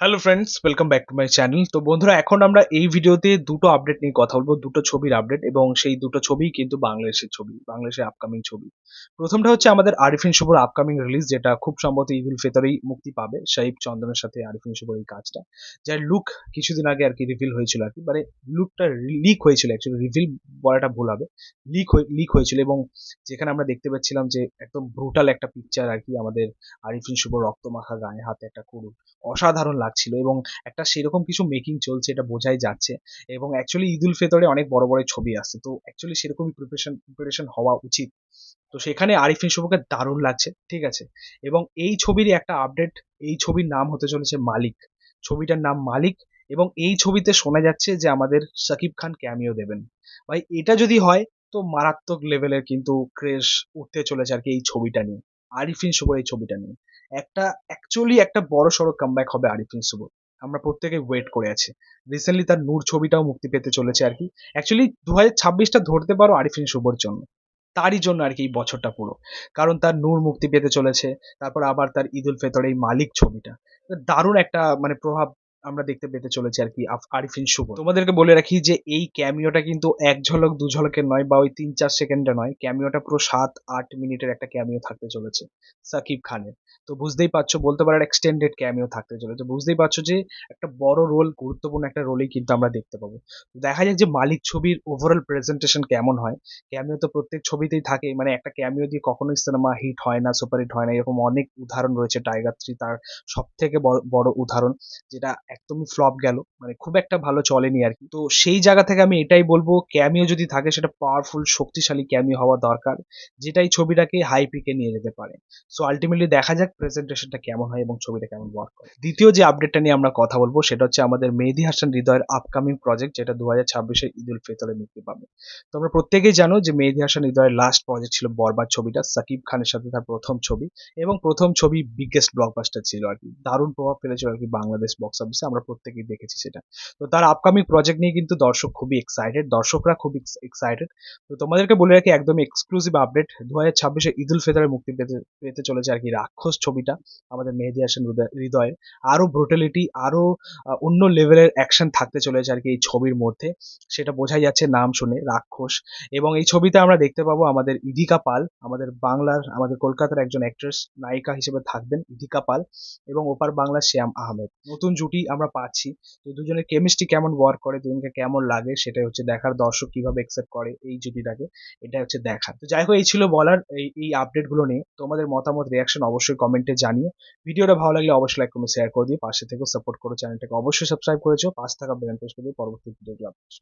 Hello friends welcome back to my channel তো বন্ধুরা, এখন আমরা এই ভিডিওতে দুটো আপডেট নিয়ে কথা বলব, দুটো ছবির আপডেট এবং সেই দুটো ছবি কিন্তু বাংলাদেশের ছবি, বাংলাদেশের আপকামিং ছবি। প্রথমটা হচ্ছে আমাদের আরিফিন শুভর আপকামিং রিলিজ যেটা খুব সম্ভবত ঈদুল ফিতরেই মুক্তি পাবে, শাহিব চন্দনের সাথে আরিফিন শুভর এই কাজটা। যার লুক কিছুদিন আগে আর কি রিভিল হয়েছিল আর কি মানে লুকটা লিক হয়েছিল অ্যাকচুয়ালি রিভিল বলাটা ভুল হবে। লিক লিক হয়েছিল এবং যেখানে আমরা দেখতে পাচ্ছিলাম যে একদম ব্রুটাল একটা পিকচার আর কি আমাদের আরিফিন শুভ রক্তমাখা গায়ে হাতে একটা কুরুল অসাধারণ লাগছিল এবং একটা সেরকম কিছু মেকিং চলছে, এটা বোঝাই যাচ্ছে এবং অ্যাকচুয়ালি ঈদুল ফিতরে অনেক বড় বড় ছবি আসছে। তো অ্যাকচুয়ালি সেরকমই প্রিপারেশন প্রিপারেশন হওয়া উচিত। তো সেখানে আরিফিন শুভকে দারুণ লাগছে, ঠিক আছে? এবং এই ছবির একটা আপডেট এই ছবির নাম হতে চলেছে মালিক। ছবিটার নাম মালিক এবং এই ছবিতে শোনা যাচ্ছে যে আমাদের সাকিব খান ক্যামিও দেবেন। ভাই, এটা যদি হয় তো মারাত্মক লেভেলের কিন্তু ক্রেশ উঠতে চলেছে আর কি এই ছবিটা নিয়ে। আরিফিন শুভ এই ছবিটা নিয়ে। একটা অ্যাকচুয়ালি একটা বড় সড়ো কামব্যাক হবে আরিফিন শুভ আমরা প্রত্যেকে ওয়েট করে আছি। রিসেন্টলি তার নূর ছবিটাও মুক্তি পেতে চলেছে আর কি। অ্যাকচুয়ালি দু হাজার ছাব্বিশটা ধরতে পারো আরিফিন শুভর জন্য। তারই জন্য আর কি এই বছরটা পুরো। কারণ তার নূর মুক্তি পেতে চলেছে, তারপর আবার তার ঈদুল ফেতর এই মালিক ছবিটা। দারুণ একটা মানে প্রভাব আমরা দেখতে পেতে চলেছি আর কি আরিফিন শুভ। তোমাদেরকে বলে রাখি যে এই ক্যামিওটা কিন্তু এক ঝলক, দু ঝলকের নয় বা ওই তিন চার সেকেন্ডের নয়, ক্যামিওটা পুরো সাত, আট মিনিটের একটা ক্যামিও থাকতে চলেছে সাকিব খানের। তো বুঝতেই পারছ, বলতে পারার এক্সটেন্ডেড ক্যামিও থাকতে চলেছে। বুঝতেই পারছ যে একটা বড় রোল গুরুত্বপূর্ণ একটা রোলেই কিন্তু আমরা দেখতে পাবো। দেখা যাক যে মালিক ছবির ওভারঅল প্রেজেন্টেশন কেমন হয়। ক্যামিও তো প্রত্যেক ছবিতেই থাকে মানে একটা ক্যামিও দিয়ে কখনোই সিনেমা হিট হয় না সুপার হিট হয় না, এরকম অনেক উদাহরণ রয়েছে টাইগার থ্রি তার সব থেকে বড় উদাহরণ, যেটা একদমই ফ্লপ গেল। মানে খুব একটা ভালো চলেনি আর কি। তো সেই জায়গা থেকে আমি এটাই বলব ক্যামিও যদি থাকে সেটা পাওয়ারফুল শক্তিশালী ক্যামিও হওয়া দরকার, যেটাই ছবিটাকে হাই পিকে নিয়ে যেতে পারে। সো আলটিমেটলি দেখা যাক প্রেজেন্টেশনটা কেমন হয় এবং ছবিটা কেমন ওয়ার্ক করে। দ্বিতীয় যে আপডেটটা নিয়ে আমরা কথা বলব, সেটা হচ্ছে আমাদের মেহেদি হাসান হৃদয়ের আপকামিং প্রজেক্ট যেটা দু হাজার ছাব্বিশে ঈদুল ফিতরে মুক্তি পাবে। তোমরা প্রত্যেকেই জানো যে মেহেদি হাসান হৃদয়ের লাস্ট প্রজেক্ট ছিল বরবাদ ছবিটা, সাকিব খানের সাথে তার প্রথম ছবি এবং প্রথম ছবি বিগেস্ট ব্লকবাস্টার ছিল আর কি। দারুণ প্রভাব ফেলেছিল আর কি বাংলাদেশ বক্স অফিসে আমরা প্রত্যেকেই দেখেছি সেটা। তো তার আপকামিং প্রজেক্ট নিয়ে কিন্তু দর্শক খুবই এক্সাইটেড দর্শকরা খুব এক্সাইটেড তো তোমাদেরকে বলে রাখি একদম এক্সক্লুসিভ আপডেট দু হাজার ছাব্বিশে ঈদুল ফিতরে মুক্তি পেতে পেতে চলেছে আর কি রাক্ষস ছবিটা, আমাদের মেহেদি হাসান হৃদয়- হৃদয়ে আরও ব্রুটালিটি আরও অন্য লেভেলের অ্যাকশন থাকতে চলেছে আর কি এই ছবির মধ্যে। সেটা বোঝাই যাচ্ছে নাম শুনে, রাক্ষস। এবং এই ছবিতে আমরা দেখতে পাবো আমাদের ইদিকা পাল, আমাদের বাংলার, আমাদের কলকাতার একজন অ্যাক্ট্রেস নায়িকা হিসেবে থাকবেন ইদিকা পাল এবং ওপার বাংলার শ্যাম আহমেদ। নতুন জুটি আমরা পাচ্ছি। তো দুজনের কেমিস্ট্রি কেমন ওয়ার্ক করে, দুজনকে কেমন লাগে, সেটাই হচ্ছে দেখার দর্শক কীভাবে অ্যাকসেপ্ট করে এই জুটিটাকে এটা হচ্ছে দেখার। তো যাই হোক, এই ছিল বলার এই এই আপডেটগুলো নিয়ে। তোমাদের মতামত রিয়াকশন অবশ্যই কমেন্টে জানিও। ভিডিওটা ভালো লাগলে অবশ্যই লাইক কমেন্ট শেয়ার করে দিও। পাশে থেকে সাপোর্ট করো চ্যানেলটাকে অবশ্যই সাবস্ক্রাইব করেছ। পাশে থাকা বেল প্রেস করে দিও। পরবর্তী ভিডিওগুলো আপডেট